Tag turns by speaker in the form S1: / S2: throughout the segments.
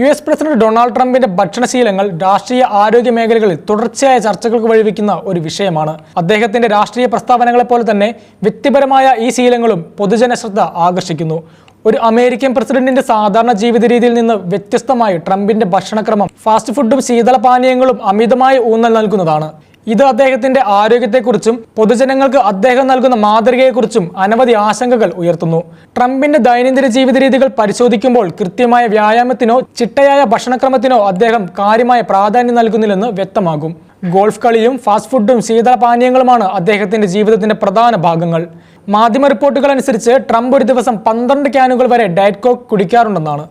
S1: U S president Donald ട്രംപിന്റെ ഭക്ഷണശീലങ്ങൾ രാഷ്ട്രീയ ആരോഗ്യ മേഖലകളിൽ തുടർച്ചയായ ചർച്ചകൾക്ക് വഴിവെക്കുന്ന ഒരു വിഷയമാണ്. അദ്ദേഹത്തിന്റെ രാഷ്ട്രീയ പ്രസ്താവനകളെ പോലെ തന്നെ വ്യക്തിപരമായ ഈ ശീലങ്ങളും പൊതുജന ശ്രദ്ധ ആകർഷിക്കുന്നു. ഒരു അമേരിക്കൻ പ്രസിഡന്റിന്റെ സാധാരണ ജീവിത രീതിയിൽ നിന്ന് വ്യത്യസ്തമായി ട്രംപിന്റെ ഭക്ഷണക്രമം ഫാസ്റ്റ് ഫുഡും ശീതളപാനീയങ്ങളും അമിതമായി ഊന്നൽ നൽകുന്നതാണ്. ഇത് അദ്ദേഹത്തിന്റെ ആരോഗ്യത്തെക്കുറിച്ചും പൊതുജനങ്ങൾക്ക് അദ്ദേഹം നൽകുന്ന മാതൃകയെക്കുറിച്ചും അനവധി ആശങ്കകൾ ഉയർത്തുന്നു. ട്രംപിന്റെ ദൈനംദിന ജീവിത രീതികൾ പരിശോധിക്കുമ്പോൾ കൃത്യമായ വ്യായാമത്തിനോ ചിട്ടയായ ഭക്ഷണക്രമത്തിനോ അദ്ദേഹം കാര്യമായ പ്രാധാന്യം നൽകുന്നില്ലെന്ന് വ്യക്തമാകും. ഗോൾഫ് കളിയും ഫാസ്റ്റ് ഫുഡും ശീതളപാനീയങ്ങളുമാണ് അദ്ദേഹത്തിന്റെ ജീവിതത്തിന്റെ പ്രധാന ഭാഗങ്ങൾ. മാധ്യമ റിപ്പോർട്ടുകൾ അനുസരിച്ച് ട്രംപ് ഒരു ദിവസം പന്ത്രണ്ട് ക്യാനുകൾ വരെ ഡയറ്റ് കോക്ക് കുടിക്കാറുണ്ടെന്നാണ്.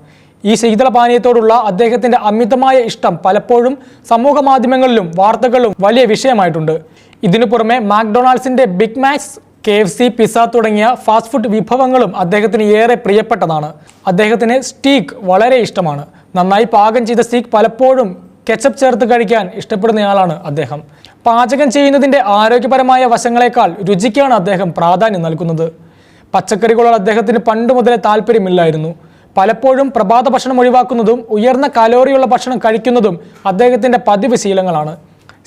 S1: ഈ ശീതളപാനീയത്തോടുള്ള അദ്ദേഹത്തിന്റെ അമിതമായ ഇഷ്ടം പലപ്പോഴും സമൂഹ മാധ്യമങ്ങളിലും വാർത്തകളിലും വലിയ വിഷയമായിട്ടുണ്ട്. ഇതിനു പുറമെ മാക്ഡൊണാൾഡ്സിന്റെ Big Macs K F C pizza തുടങ്ങിയ ഫാസ്റ്റ് ഫുഡ് വിഭവങ്ങളും അദ്ദേഹത്തിന് ഏറെ പ്രിയപ്പെട്ടതാണ്. അദ്ദേഹത്തിന് സ്റ്റീക്ക് വളരെ ഇഷ്ടമാണ്. നന്നായി പാകം ചെയ്ത സ്റ്റീക്ക് പലപ്പോഴും കെച്ചപ്പ് ചേർത്ത് കഴിക്കാൻ ഇഷ്ടപ്പെടുന്നയാളാണ് അദ്ദേഹം. പാചകം ചെയ്യുന്നതിന്റെ ആരോഗ്യപരമായ വശങ്ങളെക്കാൾ രുചിക്കാണ് അദ്ദേഹം പ്രാധാന്യം നൽകുന്നത്. പച്ചക്കറികളോട് അദ്ദേഹത്തിന് പണ്ട് മുതലേ താല്പര്യമില്ലായിരുന്നു. പലപ്പോഴും പ്രഭാത ഭക്ഷണം ഒഴിവാക്കുന്നതും ഉയർന്ന കലോറിയുള്ള ഭക്ഷണം കഴിക്കുന്നതും അദ്ദേഹത്തിന്റെ പതിവ് ശീലങ്ങളാണ്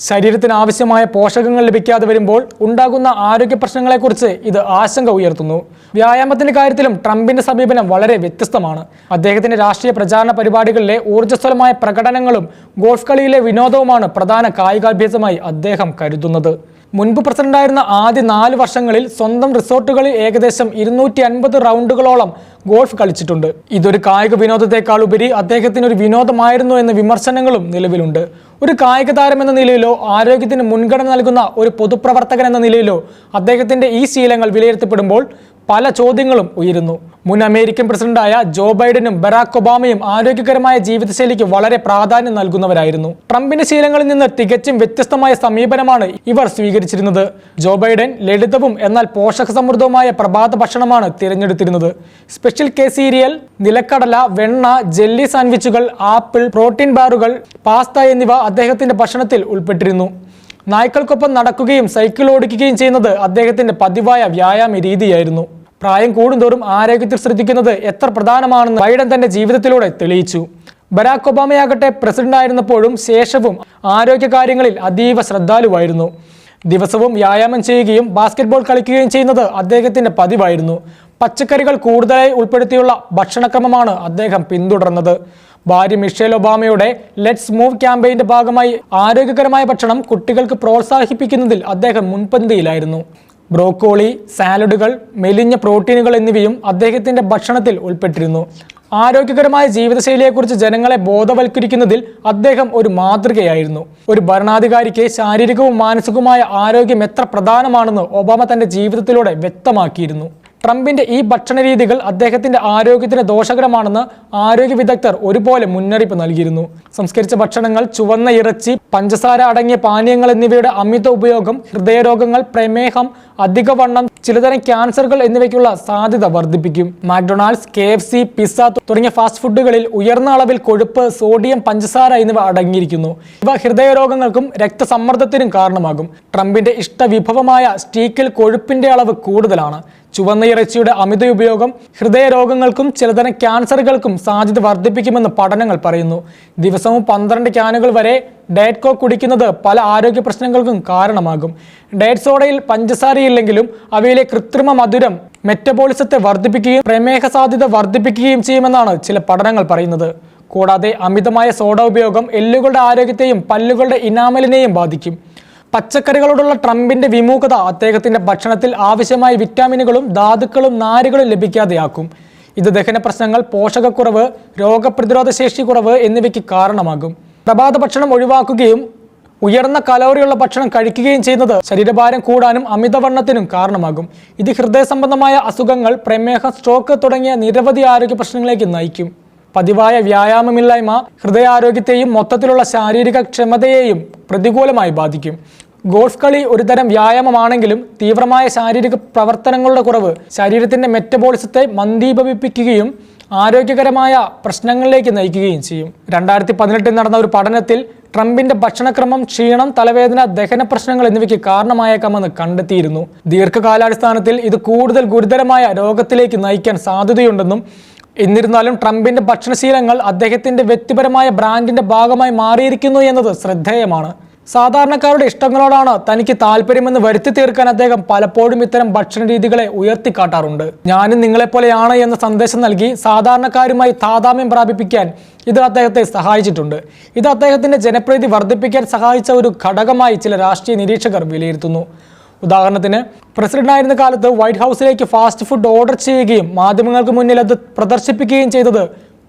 S1: ശരീരത്തിന് ആവശ്യമായ പോഷകങ്ങൾ ലഭിക്കാതെ വരുമ്പോൾ ഉണ്ടാകുന്ന ആരോഗ്യ പ്രശ്നങ്ങളെക്കുറിച്ച് ഇത് ആശങ്ക ഉയർത്തുന്നു. വ്യായാമത്തിന്റെ കാര്യത്തിലും ട്രംപിന്റെ സമീപനം വളരെ വ്യത്യസ്തമാണ്. അദ്ദേഹത്തിന്റെ രാഷ്ട്രീയ പ്രചാരണ പരിപാടികളിലെ ഊർജസ്വലമായ പ്രകടനങ്ങളും ഗോൾഫ് കളിയിലെ വിനോദവുമാണ് പ്രധാന കായികാഭ്യാസമായി അദ്ദേഹം കരുതുന്നത്. മുൻപ് പ്രസിഡന്റായിരുന്ന ആദ്യ നാല് വർഷങ്ങളിൽ സ്വന്തം റിസോർട്ടുകളിൽ ഏകദേശം ഇരുന്നൂറ്റി അൻപത് റൗണ്ടുകളോളം ഗോൾഫ് കളിച്ചിട്ടുണ്ട്. ഇതൊരു കായിക വിനോദത്തെക്കാൾ ഉപരി അദ്ദേഹത്തിന് ഒരു വിനോദമായിരുന്നു എന്ന വിമർശനങ്ങളും നിലവിലുണ്ട്. ഒരു കായിക താരം എന്ന നിലയിലോ ആരോഗ്യത്തിന് മുൻഗണന നൽകുന്ന ഒരു പൊതുപ്രവർത്തകൻ എന്ന നിലയിലോ അദ്ദേഹത്തിന്റെ ഈ ശീലങ്ങൾ വിലയിരുത്തപ്പെടുമ്പോൾ പല ചോദ്യങ്ങളും ഉയരുന്നു. മുൻ അമേരിക്കൻ പ്രസിഡന്റായ ജോ ബൈഡനും ബറാക് ഒബാമയും ആരോഗ്യകരമായ ജീവിതശൈലിക്ക് വളരെ പ്രാധാന്യം നൽകുന്നവരായിരുന്നു. ട്രംപിന്റെ ശീലങ്ങളിൽ നിന്ന് തികച്ചും വ്യത്യസ്തമായ സമീപനമാണ് ഇവർ സ്വീകരിച്ചിരുന്നത്. ജോ ബൈഡൻ ലളിതവും എന്നാൽ പോഷക സമൃദ്ധവുമായ പ്രഭാത ഭക്ഷണമാണ് തിരഞ്ഞെടുത്തിരുന്നത്. സ്പെഷ്യൽ കെ സീരിയൽ നിലക്കടല വെണ്ണ ജെല്ലി സാൻഡ്വിച്ചുകൾ ആപ്പിൾ പ്രോട്ടീൻ ബാറുകൾ പാസ്ത എന്നിവ അദ്ദേഹത്തിന്റെ ഭക്ഷണത്തിൽ ഉൾപ്പെട്ടിരുന്നു. നായ്ക്കൾക്കൊപ്പം നടക്കുകയും സൈക്കിൾ ഓടിക്കുകയും ചെയ്യുന്നത് അദ്ദേഹത്തിന്റെ പതിവായ വ്യായാമ രീതിയായിരുന്നു. പ്രായം കൂടുന്തോറും ആരോഗ്യത്തിൽ ശ്രദ്ധിക്കുന്നത് എത്ര പ്രധാനമാണെന്ന് ബൈഡൻ തന്റെ ജീവിതത്തിലൂടെ തെളിയിച്ചു. ബരാക് ഒബാമയാകട്ടെ പ്രസിഡന്റ് ആയിരുന്നപ്പോഴും ശേഷവും ആരോഗ്യകാര്യങ്ങളിൽ അതീവ ശ്രദ്ധാലുവായിരുന്നു. ദിവസവും വ്യായാമം ചെയ്യുകയും ബാസ്കറ്റ്ബോൾ കളിക്കുകയും ചെയ്യുന്നത് അദ്ദേഹത്തിന്റെ പതിവായിരുന്നു. പച്ചക്കറികൾ കൂടുതലായി ഉൾപ്പെടുത്തിയുള്ള ഭക്ഷണക്രമമാണ് അദ്ദേഹം പിന്തുടർന്നത്. ഭാര്യ മിഷേൽ ഒബാമയുടെ ലെറ്റ്സ് മൂവ് ക്യാമ്പയിന്റെ ഭാഗമായി ആരോഗ്യകരമായ ഭക്ഷണം കുട്ടികൾക്ക് പ്രോത്സാഹിപ്പിക്കുന്നതിൽ അദ്ദേഹം മുൻപന്തിയിലായിരുന്നു. ബ്രോക്കോളി സാലഡുകൾ മെലിഞ്ഞ പ്രോട്ടീനുകൾ എന്നിവയും അദ്ദേഹത്തിന്റെ ഭക്ഷണത്തിൽ ഉൾപ്പെട്ടിരുന്നു. ആരോഗ്യകരമായ ജീവിതശൈലിയെക്കുറിച്ച് ജനങ്ങളെ ബോധവൽക്കരിക്കുന്നതിൽ അദ്ദേഹം ഒരു മാതൃകയായിരുന്നു. ഒരു ഭരണാധികാരിക്ക് ശാരീരികവും മാനസികവുമായ ആരോഗ്യം എത്ര പ്രധാനമാണെന്ന് ഒബാമ തന്റെ ജീവിതത്തിലൂടെ വ്യക്തമാക്കിയിരുന്നു. ട്രംപിന്റെ ഈ ഭക്ഷണ രീതികൾ അദ്ദേഹത്തിന്റെ ആരോഗ്യത്തിന് ദോഷകരമാണെന്ന് ആരോഗ്യ വിദഗ്ധർ ഒരുപോലെ മുന്നറിയിപ്പ് നൽകിയിരുന്നു. സംസ്കരിച്ച ഭക്ഷണങ്ങൾ ചുവന്ന ഇറച്ചി പഞ്ചസാര അടങ്ങിയ പാനീയങ്ങൾ എന്നിവയുടെ അമിത ഉപയോഗം ഹൃദയരോഗങ്ങൾ പ്രമേഹം അധികവണ്ണം ചിലതരം ക്യാൻസറുകൾ എന്നിവയ്ക്കുള്ള സാധ്യത വർദ്ധിപ്പിക്കും. McDonald's K F C pizza തുടങ്ങിയ ഫാസ്റ്റ് ഫുഡുകളിൽ ഉയർന്ന അളവിൽ കൊഴുപ്പ് സോഡിയം പഞ്ചസാര എന്നിവ അടങ്ങിയിരിക്കുന്നു. ഇവ ഹൃദയരോഗങ്ങൾക്കും രക്തസമ്മർദ്ദത്തിനും കാരണമാകും. ട്രംപിന്റെ ഇഷ്ടവിഭവമായ സ്റ്റീക്കിൽ കൊഴുപ്പിന്റെ അളവ് കൂടുതലാണ്. ചുവന്ന ഇറച്ചിയുടെ അമിത ഉപയോഗം ഹൃദയരോഗങ്ങൾക്കും ചിലതരം ക്യാൻസറുകൾക്കും സാധ്യത വർദ്ധിപ്പിക്കുമെന്ന് പഠനങ്ങൾ പറയുന്നു. ദിവസവും പന്ത്രണ്ട് ക്യാനുകൾ വരെ ഡയറ്റ് കോക്ക് കുടിക്കുന്നത് പല ആരോഗ്യ പ്രശ്നങ്ങൾക്കും കാരണമാകും. ഡയറ്റ് സോഡയിൽ പഞ്ചസാരയില്ലെങ്കിലും അവയിലെ കൃത്രിമ മധുരം മെറ്റബോളിസത്തെ വർദ്ധിപ്പിക്കുകയും പ്രമേഹ സാധ്യത വർദ്ധിപ്പിക്കുകയും ചെയ്യുമെന്നാണ് ചില പഠനങ്ങൾ പറയുന്നത്. കൂടാതെ അമിതമായ സോഡ ഉപയോഗം എല്ലുകളുടെ ആരോഗ്യത്തെയും പല്ലുകളുടെ ഇനാമലിനെയും ബാധിക്കും. പച്ചക്കറികളോടുള്ള ട്രംപിന്റെ വിമുഖത അദ്ദേഹത്തിന്റെ ഭക്ഷണത്തിൽ ആവശ്യമായ വിറ്റാമിനുകളും ധാതുക്കളും നാരുകളും ലഭിക്കാതെയാക്കും. ഇത് ദഹന പ്രശ്നങ്ങൾ പോഷകക്കുറവ് രോഗപ്രതിരോധ ശേഷി കുറവ് എന്നിവയ്ക്ക് കാരണമാകും. പ്രഭാത ഭക്ഷണം ഒഴിവാക്കുകയും ഉയർന്ന കലോറിയുള്ള ഭക്ഷണം കഴിക്കുകയും ചെയ്യുന്നത് ശരീരഭാരം കൂടാനും അമിതവണ്ണത്തിനും കാരണമാകും. ഇത് ഹൃദയ സംബന്ധമായ അസുഖങ്ങൾ പ്രമേഹം സ്ട്രോക്ക് തുടങ്ങിയ നിരവധി ആരോഗ്യ പ്രശ്നങ്ങളിലേക്ക് നയിക്കും. പതിവായ വ്യായാമമില്ലായ്മ ഹൃദയാരോഗ്യത്തെയും മൊത്തത്തിലുള്ള ശാരീരിക ക്ഷമതയെയും പ്രതികൂലമായി ബാധിക്കും. ഗോൾഫ് കളി ഒരുതരം വ്യായാമമാണെങ്കിലും തീവ്രമായ ശാരീരിക പ്രവർത്തനങ്ങളുടെ കുറവ് ശരീരത്തിന്റെ മെറ്റബോളിസത്തെ മന്ദീഭവിപ്പിക്കുകയും ആരോഗ്യകരമായ പ്രശ്നങ്ങളിലേക്ക് നയിക്കുകയും ചെയ്യും. രണ്ടായിരത്തി പതിനെട്ടിൽ നടന്ന ഒരു പഠനത്തിൽ ട്രംപിന്റെ ഭക്ഷണക്രമം ക്ഷീണം തലവേദന ദഹന പ്രശ്നങ്ങൾ എന്നിവയ്ക്ക് കാരണമായേക്കാമെന്ന് കണ്ടെത്തിയിരുന്നു. ദീർഘകാലാടിസ്ഥാനത്തിൽ ഇത് കൂടുതൽ ഗുരുതരമായ രോഗത്തിലേക്ക് നയിക്കാൻ സാധ്യതയുണ്ടെന്നും എന്നിരുന്നാലും ട്രംപിന്റെ ഭക്ഷണശീലങ്ങൾ അദ്ദേഹത്തിന്റെ വ്യക്തിപരമായ ബ്രാൻഡിന്റെ ഭാഗമായി മാറിയിരിക്കുന്നു എന്നത് ശ്രദ്ധേയമാണ്. സാധാരണക്കാരുടെ ഇഷ്ടങ്ങളോടാണ് തനിക്ക് താല്പര്യമെന്ന് വരുത്തി തീർക്കാൻ അദ്ദേഹം പലപ്പോഴും ഇത്തരം ഭക്ഷണ രീതികളെ ഉയർത്തിക്കാട്ടാറുണ്ട്. ഞാനും നിങ്ങളെപ്പോലെയാണ് എന്ന സന്ദേശം നൽകി സാധാരണക്കാരുമായി താതാമ്യം പ്രാപിപ്പിക്കാൻ ഇത് അദ്ദേഹത്തെ സഹായിച്ചിട്ടുണ്ട്. ഇത് അദ്ദേഹത്തിന്റെ ജനപ്രീതി വർദ്ധിപ്പിക്കാൻ സഹായിച്ച ഒരു ഘടകമായി ചില രാഷ്ട്രീയ നിരീക്ഷകർ വിലയിരുത്തുന്നു. ഉദാഹരണത്തിന് പ്രസിഡന്റായിരുന്ന കാലത്ത് വൈറ്റ് ഹൗസിലേക്ക് ഫാസ്റ്റ് ഫുഡ് ഓർഡർ ചെയ്യുകയും മാധ്യമങ്ങൾക്ക് മുന്നിൽ അത് പ്രദർശിപ്പിക്കുകയും ചെയ്തത്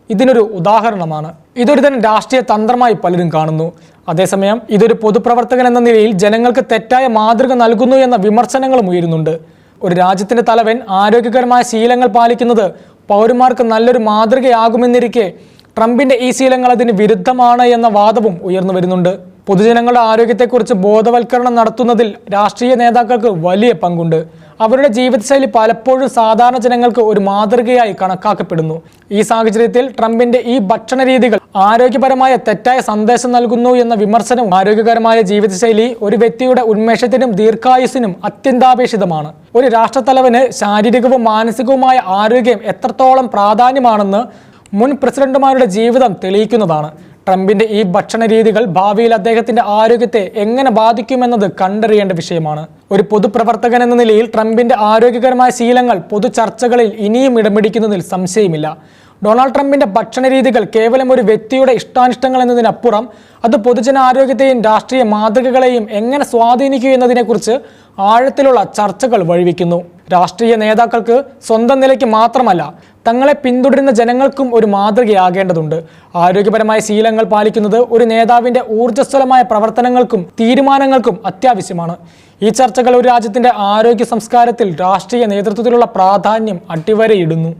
S1: ഇതിനൊരു ഉദാഹരണമാണ്. ഇതൊരു തന്നെ രാഷ്ട്രീയ തന്ത്രമായി പലരും കാണുന്നു. അതേസമയം ഇതൊരു പൊതുപ്രവർത്തകൻ എന്ന നിലയിൽ ജനങ്ങൾക്ക് തെറ്റായ മാതൃക നൽകുന്നു എന്ന വിമർശനങ്ങളും ഉയരുന്നുണ്ട്. ഒരു രാജ്യത്തിന്റെ തലവൻ ആരോഗ്യകരമായ ശീലങ്ങൾ പാലിക്കുന്നത് പൗരന്മാർക്ക് നല്ലൊരു മാതൃകയാകുമെന്നിരിക്കെ ട്രംപിന്റെ ഈ ശീലങ്ങൾ അതിന് വിരുദ്ധമാണ് എന്ന വാദവും ഉയർന്നു വരുന്നുണ്ട്. പൊതുജനങ്ങളുടെ ആരോഗ്യത്തെക്കുറിച്ച് ബോധവൽക്കരണം നടത്തുന്നതിൽ രാഷ്ട്രീയ നേതാക്കൾക്ക് വലിയ പങ്കുണ്ട്. അവരുടെ ജീവിതശൈലി പലപ്പോഴും സാധാരണ ജനങ്ങൾക്ക് ഒരു മാതൃകയായി കണക്കാക്കപ്പെടുന്നു. ഈ സാഹചര്യത്തിൽ ട്രംപിന്റെ ഈ ഭക്ഷണ രീതികൾ ആരോഗ്യപരമായ തെറ്റായ സന്ദേശം നൽകുന്നു എന്ന വിമർശനവും ആരോഗ്യകരമായ ജീവിതശൈലി ഒരു വ്യക്തിയുടെ ഉന്മേഷത്തിനും ദീർഘായുസിനും അത്യന്താപേക്ഷിതമാണ്. ഒരു രാഷ്ട്രത്തലവന് ശാരീരികവും മാനസികവുമായ ആരോഗ്യം എത്രത്തോളം പ്രാധാന്യമാണെന്ന് മുൻ പ്രസിഡന്റുമാരുടെ ജീവിതം തെളിയിക്കുന്നതാണ്. ട്രംപിന്റെ ഈ ഭക്ഷണ രീതികൾ ഭാവിയിൽ അദ്ദേഹത്തിന്റെ ആരോഗ്യത്തെ എങ്ങനെ ബാധിക്കുമെന്നത് കണ്ടറിയേണ്ട വിഷയമാണ്. ഒരു പൊതുപ്രവർത്തകൻ എന്ന നിലയിൽ ട്രംപിന്റെ ആരോഗ്യകരമായ ശീലങ്ങൾ പൊതു ചർച്ചകളിൽ ഇനിയും ഇടം പിടിക്കുന്നതിൽ സംശയമില്ല. ഡൊണാൾഡ് ട്രംപിന്റെ ഭക്ഷണ രീതികൾ കേവലം ഒരു വ്യക്തിയുടെ ഇഷ്ടാനിഷ്ടങ്ങൾ എന്നതിനപ്പുറം അത് പൊതുജനാരോഗ്യത്തെയും രാഷ്ട്രീയ മാതൃകകളെയും എങ്ങനെ സ്വാധീനിക്കൂ എന്നതിനെക്കുറിച്ച് ആഴത്തിലുള്ള ചർച്ചകൾ വഴിവെക്കുന്നു. രാഷ്ട്രീയ നേതാക്കൾക്ക് സ്വന്തം നിലയ്ക്ക് മാത്രമല്ല തങ്ങളെ പിന്തുടരുന്ന ജനങ്ങൾക്കും ഒരു മാതൃകയാകേണ്ടതുണ്ട്. ആരോഗ്യപരമായ ശീലങ്ങൾ പാലിക്കുന്നത് ഒരു നേതാവിന്റെ ഊർജസ്വലമായ പ്രവർത്തനങ്ങൾക്കും തീരുമാനങ്ങൾക്കും അത്യാവശ്യമാണ്. ഈ ചർച്ചകൾ ഒരു രാജ്യത്തിന്റെ ആരോഗ്യ സംസ്കാരത്തിൽ രാഷ്ട്രീയ നേതൃത്വത്തിലുള്ള പ്രാധാന്യം അട്ടിവരയിടുന്നു